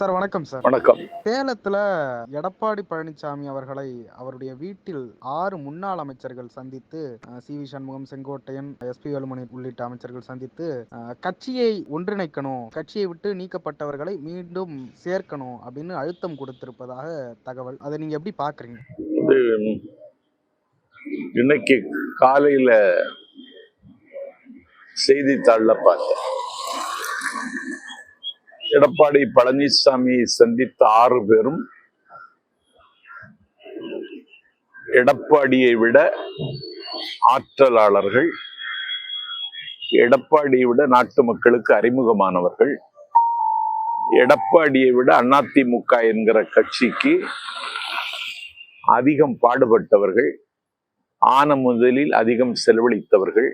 Sir வணக்கம் sir. வணக்கம். சேலத்துல எடப்பாடி பழனிசாமி அவர்களை அவருடைய வீட்டில் ஆறு முன்னாள் அமைச்சர்கள் சந்தித்து C V Shanmugam Sengottaiyan S P Velumani உள்ளிட்ட அமைச்சர்கள் சந்தித்து கட்சியை ஒன்றிணைக்கணும் கட்சியை விட்டு நீக்கப்பட்டவர்களை மீண்டும் சேர்க்கணும் அப்படின்னு அழுத்தம் கொடுத்திருப்பதாக தகவல். அதை நீங்க எப்படி பாக்குறீங்க? இன்னைக்கு காலையில செய்தித்தாள்ல பார்த்தேன். எடப்பாடி பழனிசாமியை சந்தித்த ஆறு பேரும் எடப்பாடியை விட ஆற்றலாளர்கள் எடப்பாடியை விட நாட்டு மக்களுக்கு அறிமுகமானவர்கள். எடப்பாடியை விட அதிமுக என்கிற கட்சிக்கு அதிகம் பாடுபட்டவர்கள் ஆன முதலில் அதிகம் செலவழித்தவர்கள்.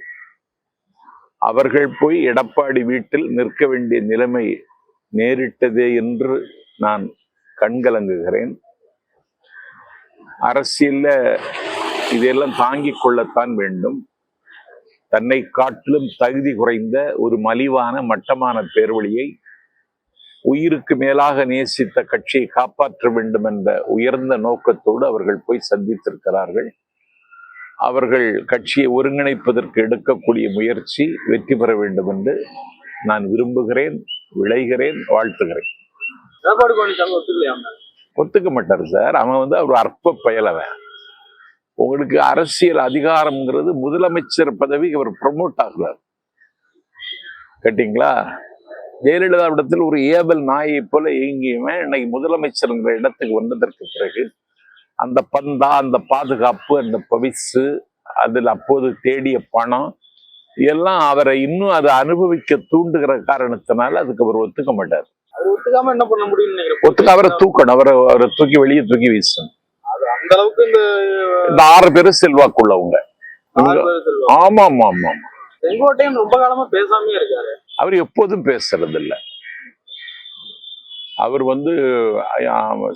அவர்கள் போய் எடப்பாடி வீட்டில் நிற்க வேண்டிய நிலைமை நேரிட்டதே என்று நான் கண்கலங்குகிறேன் அரசியல்ல இதையெல்லாம் தாங்கிக் கொள்ளத்தான் வேண்டும். தன்னை காட்டிலும் தகுதி குறைந்த ஒரு மலிவான மட்டமான பேர்வழியை உயிருக்கு மேலாக நேசித்த கட்சியை காப்பாற்ற வேண்டும் என்ற உயர்ந்த நோக்கத்தோடு அவர்கள் போய் சந்தித்திருக்கிறார்கள். அவர்கள் கட்சியை ஒருங்கிணைப்பதற்கு எடுக்கக்கூடிய முயற்சி வெற்றி பெற வேண்டும் என்று நான் விரும்புகிறேன். விளைகிறேன் வாழ்த்துகிறேன். எடப்பாடி பழனிசாமி ஒத்துக்க மாட்டார் சார். அவன் வந்து அவர் அற்ப பயலவன். உங்களுக்கு அரசியல் அதிகாரம்ங்கிறது முதலமைச்சர் பதவி அவர் ப்ரமோட் ஆகுறார். கேட்டிங்களா? ஜெயலலிதா இடத்தில் ஒரு ஏபல் நாயை போல இயங்கியவன் இன்னைக்கு முதலமைச்சருங்கிற இடத்துக்கு வந்ததற்கு பிறகு அந்த பந்தா அந்த பாதுகாப்பு அந்த பவிசு அதில் அப்போது தேடிய பணம் எல்லாம் அவரை இன்னும் அதை அனுபவிக்க தூண்டுகிற காரணத்தினால அதுக்கு அவர் ஒத்துக்க மாட்டார். ஒத்துக்காம என்ன பண்ண நினைக்கிறேன் ஒத்துக்க அவரை தூக்கணும். அவரை அவரை தூக்கி வெளியே தூக்கி வீசணும். அந்த அளவுக்கு இந்த ஆறு பேரும் செல்வாக்குள்ளவங்க. ஆமா ஆமா ஆமா ஆமா செங்கோட்டையன் ரொம்ப காலமா பேசாமே இருக்காரு. அவர் எப்போதும் பேசுறது இல்ல அவர் வந்து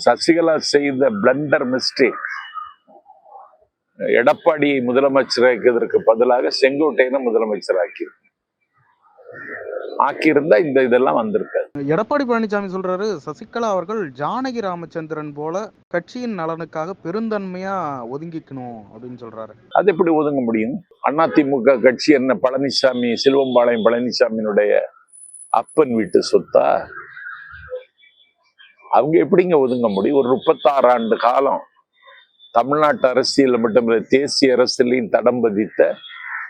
சசிகலா செய்த பிளண்டர் மிஸ்டேக் எடப்பாடியை முதலமைச்சராக்கியதற்கு பதிலாக செங்கோட்டையனை முதலமைச்சராக்கி ஆக்கியிருந்தா இந்த இதெல்லாம் வந்திருக்காது. எடப்பாடி பழனிசாமி சொல்றாரு சசிகலா அவர்கள் ஜானகி ராமச்சந்திரன் போல கட்சியின் நலனுக்காக பெருந்தன்மையா ஒதுங்கிக்கணும் அப்படின்னு சொல்றாரு. அது எப்படி ஒதுங்க முடியும்? அதிமுக கட்சி என்ன பழனிசாமி செல்வம்பாளையம் பழனிசாமியினுடைய அப்பன் வீட்டு சொத்தா? அவங்க எப்படிங்க ஒதுங்க முடியும்? ஒரு முப்பத்தாறு ஆண்டு காலம் தமிழ்நாட்டு அரசியல் மட்டுமில்லை தேசிய அரசியலையும் தடம் பதித்த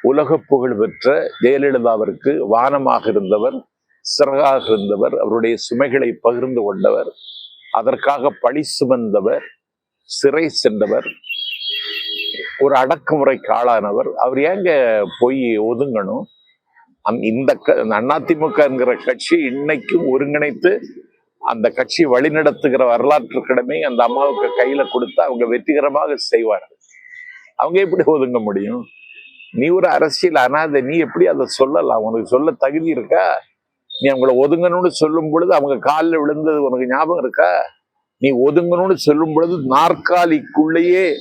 உலக புகழ் பெற்ற ஜெயலலிதாவிற்கு வானமாக இருந்தவர் சிறகாக இருந்தவர் அவருடைய சுமைகளை பகிர்ந்து கொண்டவர் அதற்காக பழி சுமந்தவர் சிறை சென்றவர் ஒரு அடக்குமுறைக்கு ஆளானவர் அவர் ஏங்க போய் ஒதுங்கணும்? அந் இந்த க- அந்த அதிமுகங்கிற கட்சி இன்னைக்கும் ஒருங்கிணைத்து அந்த கட்சி வழிநடத்துகிற வரலாற்று கடமை அந்த அம்மாவுக்கு கையில கொடுத்து அவங்க வெற்றிகரமாக செய்வார்கள். அவங்க எப்படி ஒதுங்க முடியும்? நீ ஒரு அரசியல் அனாதை நீ எப்படி அதை சொல்லலாம்? உனக்கு சொல்ல தகுதி இருக்கா? நீ அவங்கள ஒதுங்கணும்னு சொல்லும் பொழுது அவங்க காலில் விழுந்தது உனக்கு ஞாபகம் இருக்கா? நீ ஒதுங்கணும்னு சொல்லும் பொழுது நாற்காலிக்குள்ளேயே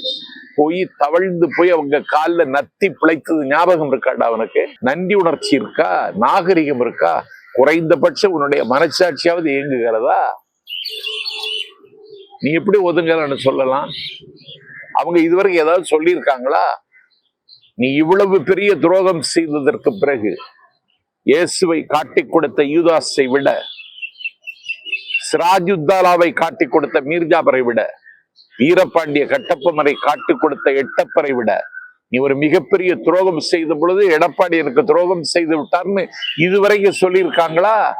போய் தவழ்ந்து போய் அவங்க காலில் நத்தி பிழைத்தது ஞாபகம் இருக்காடா அவனுக்கு நன்றி உணர்ச்சி இருக்கா? நாகரிகம் இருக்கா? குறைந்தபட்சம் உன்னுடைய மனசாட்சியாவது இயங்குகிறதா? நீ எப்படி ஒதுங்கலன்னு சொல்லலாம். அவங்க இதுவரைக்கும் ஏதாவது சொல்லியிருக்காங்களா? நீ இவ்வளவு பெரிய துரோகம் செய்ததற்கு பிறகு இயேசுவை காட்டி கொடுத்த யூதாஸை விட சிராஜுத்தாலாவை காட்டிக் கொடுத்த மீர்ஜாபரை விட வீரபாண்டிய கட்டப்பமரை காட்டிக் கொடுத்த எட்டப்பரை விட நீ ஒரு மிகப்பெரிய துரோகம் செய்த பொழுது எடப்பாடி எனக்கு துரோகம் செய்து விட்டார்னு இதுவரைக்கும் சொல்லியிருக்காங்களா?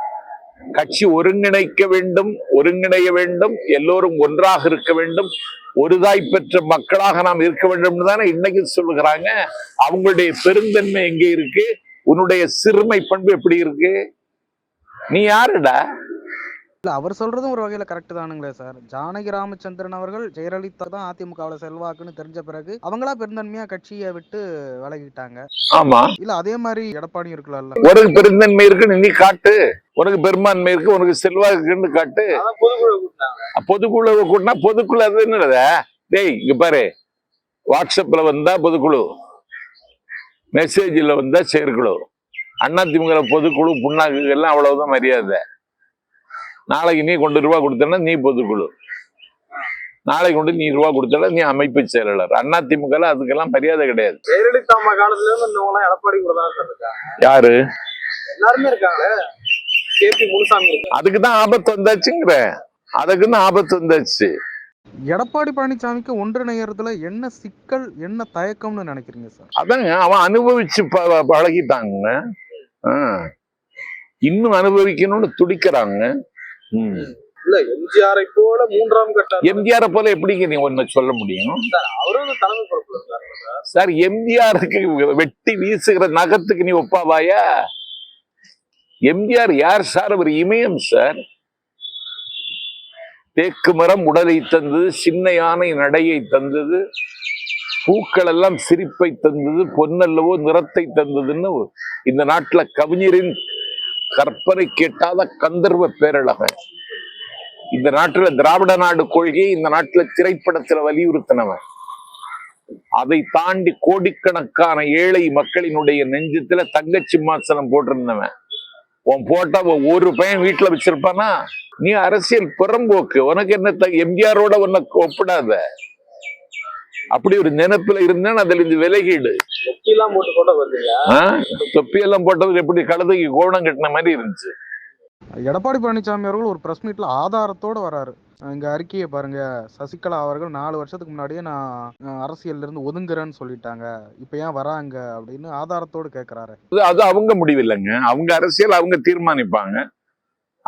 கட்சி ஒருங்கிணைக்க வேண்டும் ஒருங்கிணைய வேண்டும் எல்லோரும் ஒன்றாக இருக்க வேண்டும் ஒருதாய் பெற்ற மக்களாக நாம் இருக்க வேண்டும் தானே இன்னைக்கு சொல்லுகிறாங்க. அவங்களுடைய பெருந்தன்மை எங்கே இருக்கு? உன்னுடைய சிறுமை பண்பு எப்படி இருக்கு? நீ யாருடா? இல்ல அவர் சொல்றதும் ஒரு வகையில கரெக்ட் தானுங்களே சார் ஜானகி ராமச்சந்திரன் அவர்கள் ஜெயலலிதா தான் அதிமுகவுல செல்வாக்குன்னு தெரிஞ்ச பிறகு அவங்களா பெருந்தன்மையா கட்சியை விட்டு விலகிட்டாங்க. ஆமா. இல்ல அதே மாதிரி எடப்பாடியும் இருக்கலாம்ல. உனக்கு பெருந்தன்மை இருக்குன்னு நீ காட்டு. உனக்கு பெரும்பான்மை இருக்கு உனக்கு செல்வாக்கு இருக்குன்னு காட்டு. பொதுக்குழு கூட்டினா பொதுக்குழு அது என்னத டேய் இங்க பாரு. வாட்ஸ்அப்ல வந்தா பொதுக்குழு. மெசேஜில் வந்தா செயற்குழு. அதிமுக பொதுக்குழு புண்ணாக்கு எல்லாம் அவ்வளவுதான் மரியாதை. நாளைக்கு நீ கொண்டு ரூபா கொடுத்தனா நீ பொதுக்குழு. நாளைக்கு கொண்டு நீ ரூபா கொடுத்தனா நீ அமைப்பு செயலாளர். அண்ணா திமுக அதுக்கெல்லாம் மரியாதை கிடையாது. ஜெயலலிதா அம்மா காலத்துல இருந்து எடப்பாடி கூட இருக்காங்க. யாரு? எல்லாருமே இருக்காங்களே கேபி முனுசாமி. அதுக்கு தான் ஆபத்து வந்தாச்சுங்கிற அதுக்கு தான் ஆபத்து வந்தாச்சு. எடப்பாடி பழனிசாமிக்கு ஒன்றிணையறதுல என்ன சிக்கல் என்ன தயக்கம்னு நினைக்கிறீங்க சார்? அதாங்க அவன் அனுபவிச்சு ப- பழகிட்டாங்க. இன்னும் அனுபவிக்கணும்னு துடிக்கிறாங்க. இல்ல எம்ஜிஆரை போல மூன்றாம் கட்ட எம்ஜிஆரை போல எப்படிங்க நீ ஒன்னு சொல்ல முடியும்? அவரும் தலைமை பொறுப்புல சார் எம்ஜிஆருக்கு வெட்டி வீசுகிற நகத்துக்கு நீ ஒப்பாவாயா? எம்ஜிஆர் யார் சார்? அவர் இமயம் சார். தேக்கு மரம் உடலை தந்தது சின்ன யானை நடையை தந்தது பூக்கள் எல்லாம் சிரிப்பை தந்தது பொன்னல்லவோ நிறத்தை தந்ததுன்னு இந்த நாட்டுல கவிஞரின் கற்பனை கேட்டாத கந்தர்வ பேரழகன் இந்த நாட்டுல திராவிட நாடு கொள்கையை இந்த நாட்டுல திரைப்படத்துல வலியுறுத்தினவன். அதை தாண்டி கோடிக்கணக்கான ஏழை மக்களினுடைய நெஞ்சத்துல தங்க சிம்மாசனம் போட்டிருந்தவன். உன் போட்டா ஒரு பையன் வீட்டுல வச்சிருப்பானா? நீ அரசியல் புறம்போக்கு. உனக்கு என்ன த- எம்ஜிஆரோட உன்னை ஒப்பிடாத அப்படி ஒரு நினைப்புல இருந்தேன் அதுல இந்த விலகீடு. எல்லாம் போட்டு போட்டோ வருதுங்க ஆ? தொப்பியெல்லாம் போட்டதுக்கு எப்படி கழுதைக்கு கோணம் கட்டின மாதிரி இருந்துச்சு. எடப்பாடி பழனிசாமி அவர்கள் ஒரு பிரஸ் மீட்ல ஆதாரத்தோட வராரு. இங்க அறிக்கையை பாருங்க. சசிகலா அவர்கள் நாலு வருஷத்துக்கு முன்னாடியே நான் அரசியல்ல இருந்து ஒதுங்குறேன்னு சொல்லிட்டாங்க. இப்ப ஏன் வராங்க அப்படின்னு ஆதாரத்தோடு கேக்குறாரு. அது அது அவங்க முடிவு இல்லைங்க அவங்க அரசியல் அவங்க தீர்மானிப்பாங்க.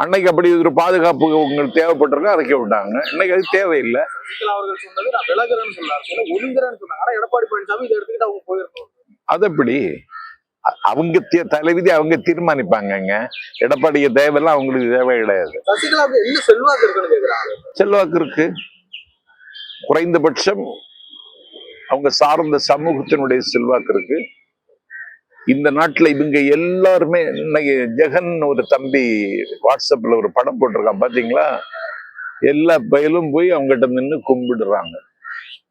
அன்னைக்கு அப்படி ஒரு பாதுகாப்பு உங்களுக்கு தேவைப்பட்டிருக்கா அரைக்க விட்டாங்க. இன்னைக்கு அது தேவையில்லை. அவர்கள் சொன்னது நான் விலகுறேன்னு சொன்னாரு. சொல்ல ஒதுங்குறேன்னு சொன்னாங்க ஆனா எடப்பாடி பழனிசாமி இதை எடுத்துக்கிட்டு அவங்க போயிருக்கணும் அது எப்படி? அவங்க தலைவிதி அவங்க தீர்மானிப்பாங்கங்க எடப்பாடிக்கு தேவையில்லை அவங்களுக்கு தேவை கிடையாது. செல்வாக்கு இருக்கு. குறைந்தபட்சம் அவங்க சார்ந்த சமூகத்தினுடைய செல்வாக்கு இருக்கு. இந்த நாட்டுல இவங்க எல்லாருமே இன்னைக்கு ஜெகன் ஒரு தம்பி வாட்ஸ்அப்ல ஒரு படம் போட்டிருக்கான் பாத்தீங்களா? எல்லா பயலும் போய் அவங்ககிட்ட நின்று கும்பிடுறாங்க.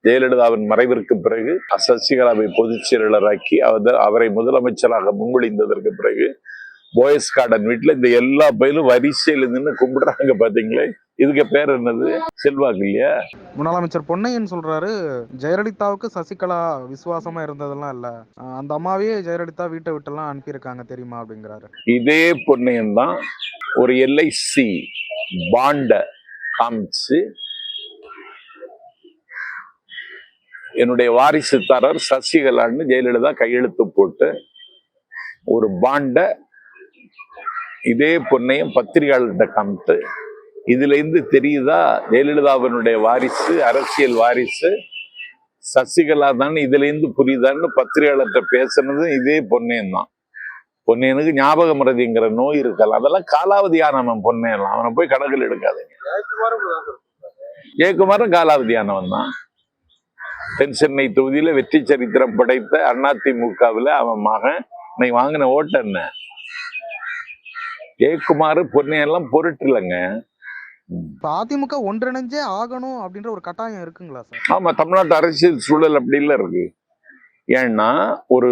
ஜெயலலிதாவின் மறைவிற்கு பிறகு சசிகலாவை பொதுச் செயலாளராக்கி அவர் அவரை முதலமைச்சராக முன்மொழிந்ததற்கு பிறகு போயஸ் கார்டன் வீட்டுல இந்த எல்லா பயிலும் வரிசையில நின்று கும்பிடுறாங்க பாத்தீங்களே? இதுக்கு பேர் என்னது? செல்வாக்கு இல்லையா? முன்னாள் அமைச்சர் பொன்னையன் சொல்றாரு ஜெயலலிதாவுக்கு சசிகலா விசுவாசமா இருந்ததெல்லாம் இல்ல. அந்த அம்மாவே ஜெயலலிதா வீட்டை விட்டெல்லாம் அனுப்பியிருக்காங்க தெரியுமா? அப்படிங்கிறாரு. இதே பொன்னையன் தான் ஒரு எல்ஐசி பாண்ட காமிச்சு என்னுடைய வாரிசுதாரர் சசிகலான்னு ஜெயலலிதா கையெழுத்து போட்டு ஒரு பாண்ட இதே பொன்னையும் பத்திரிகையாளர்கிட்ட காமிட்டு இதுலேருந்து தெரியுதா? ஜெயலலிதாவினுடைய வாரிசு அரசியல் வாரிசு சசிகலா தான் இதுலேருந்து புரியுதான்னு பத்திரிகையாளர்கிட்ட பேசுனது இதே பொன்னையன் தான். பொன்னையனுக்கு ஞாபக மறதிங்கிற நோய் இருக்கலாம் அதெல்லாம் காலாவதியானவன் பொன்னையெல்லாம் அவனை போய் கணக்கில் எடுக்காதீங்க. ஜெயக்குமாரும் காலாவதியானவன் தான். தென் சென்னை தொகுதியில் வெற்றி சரித்திரம் படைத்த அதிமுகவில் அவன் மகன். இன்னைக்கு வாங்கின ஓட்டு என்ன? ஜெயக்குமார் பொன்னையெல்லாம் பொருட்டு இல்லைங்க இப்ப அதிமுக ஒன்றிணைஞ்சே ஆகணும் அப்படின்ற ஒரு கட்டாயம் இருக்குங்களா சார்? ஆமா தமிழ்நாட்டு அரசியல் சூழல் அப்படிலாம் இருக்கு. ஏன்னா ஒரு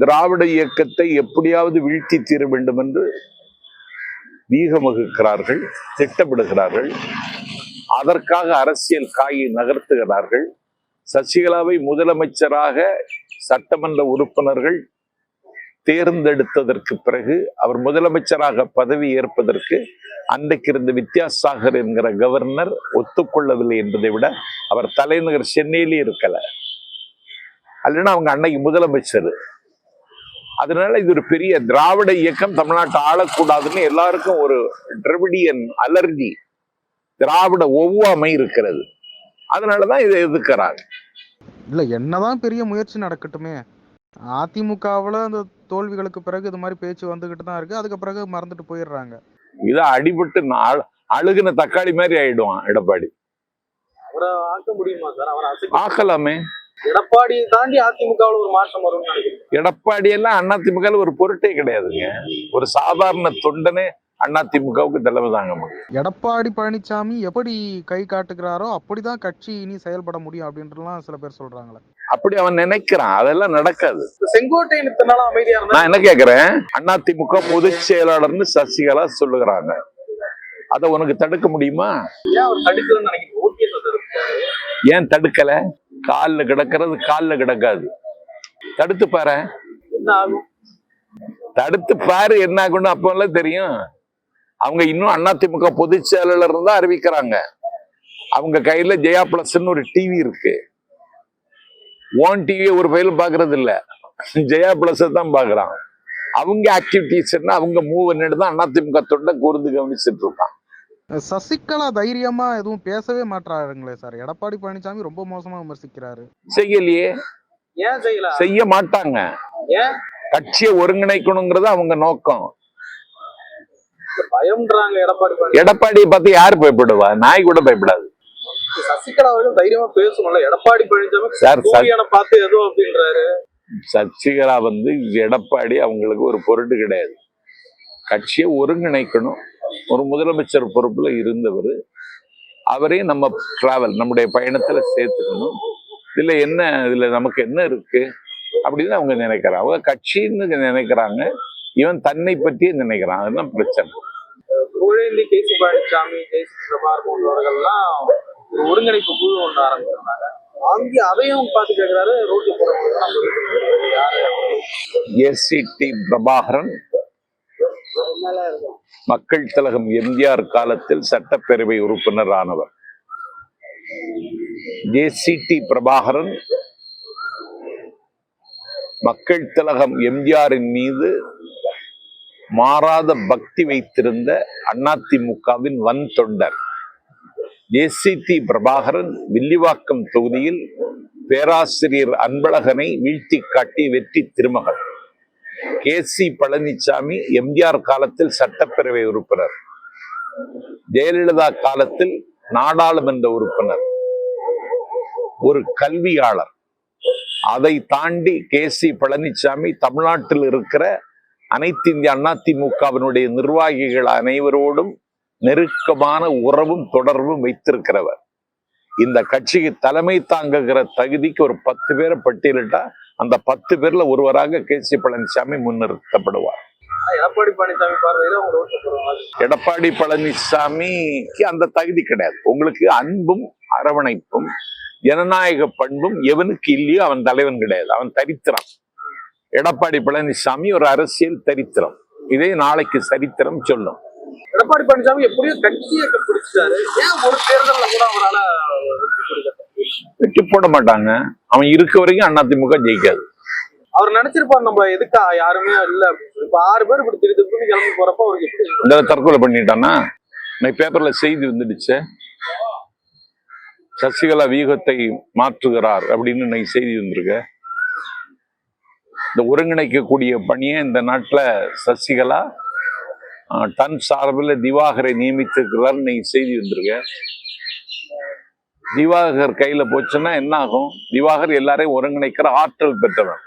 திராவிட இயக்கத்தை எப்படியாவது வீழ்த்தி தீர வேண்டும் என்று வீகம் வகுக்கிறார்கள் திட்டமிடுகிறார்கள். அதற்காக அரசியல் காயை நகர்த்துகிறார்கள். சசிகலாவை முதலமைச்சராக சட்டமன்ற உறுப்பினர்கள் தேர்ந்தெடுத்ததற்கு பிறகு அவர் முதலமைச்சராக பதவி ஏற்பதற்கு அன்றைக்கு இருந்த வித்யாசாகர் என்கிற கவர்னர் ஒத்துக்கொள்ளவில்லை என்பதை விட அவர் தலைநகர் சென்னையிலே இருக்கல. அல்லனா அவங்க அன்னைக்கு முதலமைச்சர். அதனால இது ஒரு பெரிய திராவிட இயக்கம் தமிழ்நாட்டை ஆளக்கூடாதுன்னு எல்லாருக்கும் ஒரு டிரவிடியன் அலர்ஜி திராவிட ஒவ்வாமை இருக்கிறது. அதனாலதான் இதை எதிர்க்கிறாங்க. இல்ல என்னதான் பெரிய முயற்சி நடக்கட்டுமே. அதிமுகவுல அந்த தோல்விகளுக்கு பிறகு இது மாதிரி பேச்சு வந்துகிட்டு தான் இருக்கு. அதுக்கு பிறகு மறந்துட்டு போயிடுறாங்க. இதை அடிபட்டு நான் அழுகுன தக்காளி மாதிரி ஆயிடுவான் எடப்பாடி. அவரை ஆக்க முடியுமா சார்? அவர் அசைக்க ஆக்கலாமே. எடப்பாடியை தாண்டி அதிமுகவுல ஒரு மாற்றம் நினைக்கிறேன் எடப்பாடி எல்லாம் அதிமுக ஒரு பொருட்டே கிடையாதுங்க. ஒரு சாதாரண தொண்டனே அதிமுகவுக்கு தலைமை தாங்க முடியும். எடப்பாடி பழனிசாமி எப்படி கை காட்டுகிறாரோ அப்படிதான் கட்சி இனி செயல்பட முடியும் அப்படின்றலாம் சில பேர் சொல்றாங்களே. அப்படி அவன் நினைக்கிறான். அதெல்லாம் நடக்காது. செங்கோட்டையன் அமைதியா நான் என்ன கேக்குறேன்? அதிமுக பொதுச் செயலாளர்னு சசிகலா சொல்லுகிறாங்க. அதை உனக்கு தடுக்க முடியுமா? ஏன் தடுக்கல? காலில் கிடக்கிறது காலில் கிடக்காது. தடுத்து பாரு. என்ன ஆகும்? தடுத்து பாரு என்ன ஆகும்னு அப்பெல்லாம் தெரியும். அவங்க இன்னும் அதிமுக பொதுச் செயலாளர் தான் அறிவிக்கிறாங்க. அவங்க கையில ஜெயா பிளஸ்ன்னு ஒரு டிவி இருக்கு. ஓன் டிவியை ஒரு பயிலும் பாக்குறது இல்ல ஜெயா பிளஸ் தான் பாக்குறான். அவங்க ஆக்டிவிட்டிஸ் என்ன அவங்க மூவ் பண்ணிட்டு தான் அதிமுக தொண்டை கூர்ந்து கவனிச்சுட்டு இருக்கான். சசிகலா தைரியமா எதுவும் பேசவே மாட்டாருங்களே சார். எடப்பாடி பழனிசாமி ரொம்ப மோசமா விமர்சிக்கிறாரு. செய்யலையே. ஏன் செய்யல? செய்ய மாட்டாங்க. ஏன்? கட்சியை ஒருங்கிணைக்கணுங்கிறது அவங்க நோக்கம். பயம்ன்றாங்க எடப்பாடி பார்த்து யார் பயப்படுவா? நாய் கூட பயப்படாது. சசிகலா அவர்கள் தைரியமா பேசணும்ல எடப்பாடி பழனிசாமி சார் ச- சூரியனை பார்த்து ஏதோ அப்படின்றாரு. சசிகலா வந்து எடப்பாடி அவங்களுக்கு ஒரு பொருட்டு கிடையாது. கட்சியை ஒருங்கிணைக்கணும். ஒரு முதலமைச்சர் பொறுப்புல இருந்தவர். அவரையும் நம்ம டிராவல் நம்முடைய பயணத்துல சேர்த்துக்கணும். இதுல என்ன இதுல நமக்கு என்ன இருக்கு அப்படின்னு அவங்க நினைக்கிறாங்க. அவங்க கட்சின்னு நினைக்கிறாங்க. இவன் தன்னை பற்றியே நினைக்கிறான். அதுதான் பிரச்சனை. புகழேந்தி கேசி பழனிசாமி ஜெயசி பிரபார் போன்றவர்கள்லாம் ஒருங்கிணைப்பு குழு ஒன்று ஆரம்பிச்சிருந்தாங்க. அங்கே அதையும் பார்த்து கேட்கிறாரு ரோட்ல எஸ்சிடி பிரபாகரன். மக்கள் திலகம் எம்ஜிஆர் காலத்தில் சட்டப்பேரவை உறுப்பினர் ஆனவர் ஜேசிடி பிரபாகரன். மக்கள் திலகம் எம்ஜிஆரின் மீது மாறாத பக்தி வைத்திருந்த அதிமுகவின் வன் தொண்டர் ஏசிடி பிரபாகரன் வில்லிவாக்கம் தொகுதியில் பேராசிரியர் அன்பழகனை வீழ்த்தி காட்டி வெற்றி திருமகன் கே சி பழனிசாமி எம்ஜிஆர் காலத்தில் சட்டப்பேரவை உறுப்பினர். ஜெயலலிதா காலத்தில் நாடாளுமன்ற உறுப்பினர். ஒரு கல்வியாளர். அதை தாண்டி கே சி பழனிசாமி தமிழ்நாட்டில் இருக்கிற அனைத்து இந்திய அதிமுகவினுடைய நிர்வாகிகள் அனைவரோடும் நெருக்கமான உறவும் தொடர்பும் வைத்திருக்கிறவர். இந்த கட்சிக்கு தலைமை தாங்குகிற தகுதிக்கு ஒரு பத்து பேரை பட்டியலிட்டா அந்த பத்து பேர்ல ஒருவராக கே. சி. பழனிசாமி முன்னிறுத்தப்படுவார். எடப்பாடி பழனிசாமி பார்வையில எடப்பாடி பழனிசாமிக்கு அந்த தகுதி கிடையாது. உங்களுக்கு அன்பும் அரவணைப்பும் ஜனநாயக பண்பும் எவனுக்கு இல்லையோ அவன் தலைவன் கிடையாது. அவன் தரித்திரம். எடப்பாடி பழனிசாமி ஒரு அரசியல் தரித்திரம். இதை நாளைக்கு சரித்திரம் சொல்லும். எடப்பாடி பழனிசாமி எப்படியோ கட்சியை பிடிச்சிட்டாரு. ஏன் ஒரு தேர்தல்ல கூட அவரால வெற்றி போட மாட்டாங்க. அவன் இருக்க வரைக்கும் அதிமுக ஜெயிக்காது. அவர் நினைச்சிருப்பாரு நம்ம எதுக்கா யாருமே இல்ல இப்ப ஆறு பேர் இப்படி திரு திருப்பி கிளம்பி போறப்ப அவருக்கு எப்படி தற்கொலை பண்ணிட்டானா இன்னைக்கு பேப்பர்ல செய்தி வந்துடுச்சு. சசிகலா வியூகத்தை மாற்றுகிறார் அப்படின்னு இன்னைக்கு செய்தி வந்திருக்கு. இந்த ஒருங்கிணைக்கக்கூடிய பணியை இந்த நாட்டுல சசிகலா தன் சார்பில் திவாகரை நியமித்திருக்கிறார். இன்னைக்கு செய்தி வந்திருக்கு. திவாகர் கையில போச்சுன்னா என்ன ஆகும் திவாகர் எல்லாரையும் ஒருங்கிணைக்கிற ஆற்றல் பெற்றவன்.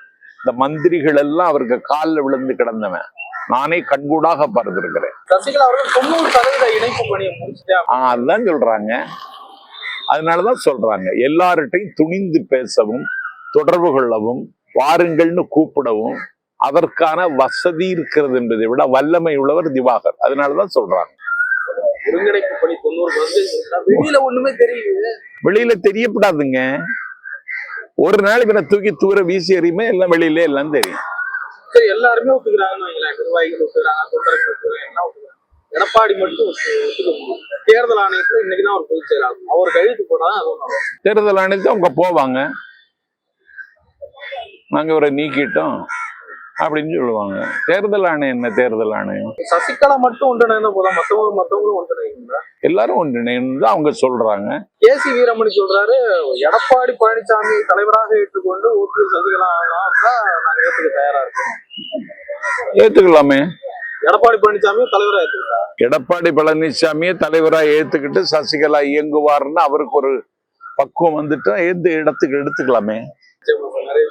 இந்த மந்திரிகள் எல்லாம் அவருக்கு காலில் விழுந்து கிடந்தவன். நானே கண்கூடாக பார்த்திருக்கிறேன். அதுதான் சொல்றாங்க. அதனாலதான் சொல்றாங்க. எல்லார்ட்டையும் துணிந்து பேசவும் தொடர்பு கொள்ளவும் வாருங்கள்னு கூப்பிடவும் அதற்கான வசதி இருக்கிறது என்பதை விட வல்லமை உள்ளவர் திவாகர். அதனாலதான் சொல்றாங்க. வெளியில ஒண்ணுமே தெரியல வெளியில தெரியப்படாதுங்க. ஒரு நாளைக்கு நான் தூக்கி தூர வீசி எறியுமே எல்லாம் வெளியில எல்லாம் தெரியும். சரி எல்லாருமே ஒத்துக்கிறாங்கன்னு நிர்வாகிகள் ஒத்துக்கிறாங்க தொண்டர்கள் எடப்பாடி மட்டும் ஒத்து- ஒத்துக்க முடியும் தேர்தல் ஆணையத்துல இன்னைக்குதான் அவர் பொதுச் செயலாளர். அவர் கழுத்து போனா அதுவும் நல்லா இருக்கும். தேர்தல் ஆணையத்தை அவங்க போவாங்க. நாங்க இவரை நீக்கிட்டோம். அப்படின்னு சொல்லுவாங்க. தேர்தல் ஆணையம் என்ன தேர்தல் ஆணையம்? சசிகலா மட்டும் ஒன்றிணைந்த போதும் மத்தவங்க மத்தவங்களும் ஒன்றிணைங்களா எல்லாரும் ஒன்றிணைந்து அவங்க சொல்றாங்க. கே சி வீரமணி சொல்றாரு எடப்பாடி பழனிசாமி தலைவராக ஏற்றுக்கொண்டு ஓபிஎஸ் சசிகலா நாங்க ஏத்துக்க தயாரா இருக்கோம். ஏத்துக்கலாமே. எடப்பாடி பழனிசாமியும் தலைவரா ஏத்துக்கிட்டா? எடப்பாடி பழனிசாமியை தலைவரா ஏத்துக்கிட்டு சசிகலா இயங்குவார்னு அவருக்கு ஒரு பக்குவம் வந்துட்டா எந்த இடத்துக்கு எடுத்துக்கலாமே. நிறைய